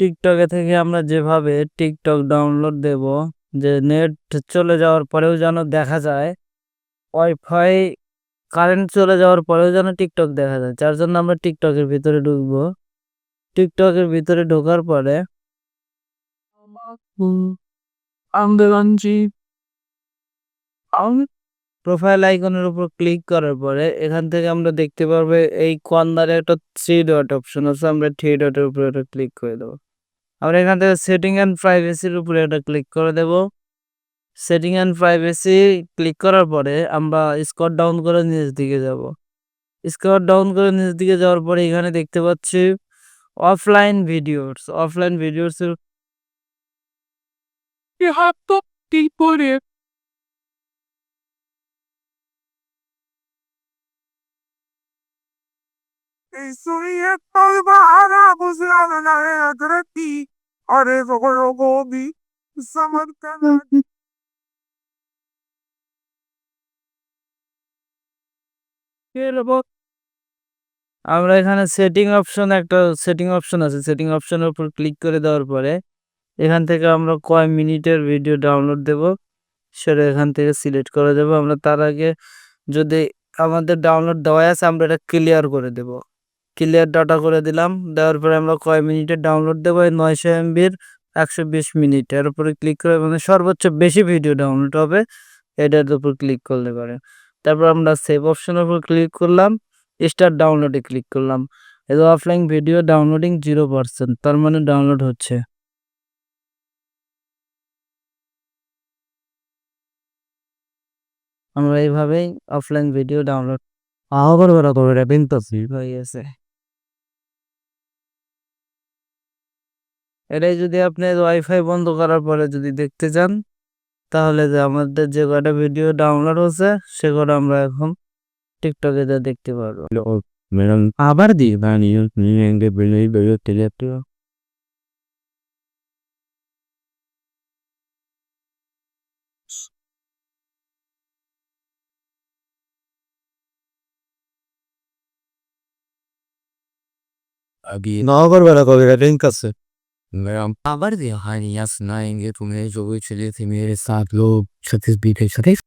টিকটকে থেকে আমরা যেভাবে টিকটক ডাউনলোড দেব, যে নেট চলে যাওয়ার পরেও যেন দেখা যায় ওয়াইফাই কারেন্ট চলে যাওয়ার পরেও যেন টিকটক দেখা যায়। যার জন্য আমরা টিকটকের ভিতরে ঢুকবো। টিকটকের ভিতরে ঢোকার পরে প্রোফাইল আইকনের উপর ক্লিক করার পরে এখান থেকে আমরা দেখতে পারব এই কর্নারে একটা থ্রি ডট অপশন আছে, আমরা থ্রি ডটের উপরে ক্লিক করে দেবো। আমরা এখান থেকে সেটিং অ্যান্ড প্রাইভেসির উপরে একটা ক্লিক করে দেব। সেটিং অ্যান্ড প্রাইভেসি ক্লিক করার পরে আমরা স্কট ডাউন করে নিচের দিকে যাব। স্কট ডাউন করে নিচের দিকে যাওয়ার পরে এখানে দেখতে পাচ্ছি অফলাইন ভিডিওস অফলাইন ভিডিওস আমরা এখানে সেটিং অপশন একটা সেটিং অপশন আছে। সেটিং অপশনের উপর ক্লিক করে দেওয়ার পরে এখান থেকে আমরা কয় মিনিটের ভিডিও ডাউনলোড দেব, সেটা এখান থেকে সিলেক্ট করে দেব আমরা তার আগে যদি আমাদের ডাউনলোড দেওয়া আছে, আমরা এটা ক্লিয়ার করে দেব। ক্লিয়ার ডাটা করে দিলাম। দেওয়ার পরে আমরা কয় মিনিটের ডাউনলোড দেবো? নয়শো এমবির একশো বিশ মিনিট। এর উপরে ক্লিক করে মানে সর্বোচ্চ বেশি ভিডিও ডাউনলোড হবে। এটার উপর ক্লিক করলে পারে। তারপর আমরা সেভ অপশনের উপর ক্লিক করলাম। স্টার ডাউনলোডে ক্লিক করলাম। এই offline video downloading zero percent তার মানে ডাউনলোড হচ্ছে। আমরা এইভাবেই অফলাইন ভিডিও ডাউনলোড আবার বেড়া হয়ে গেছে। এটাই যদি আপনি ওয়াইফাই বন্ধ করার পরে যদি দেখতে চান তাহলে যে আমাদের যে কটা ভিডিও ডাউনলোড হচ্ছে সে কটা আমরা এখন টিকটকে যা দেখতে পারব। Telet tu. Abi Nagar bera kobi link আছে। आवर दिहाड़ियाँ सुनाएँगे तुम्हें जो भी चले थे मेरे साथ लोग छत्तीस बीते छत्तीस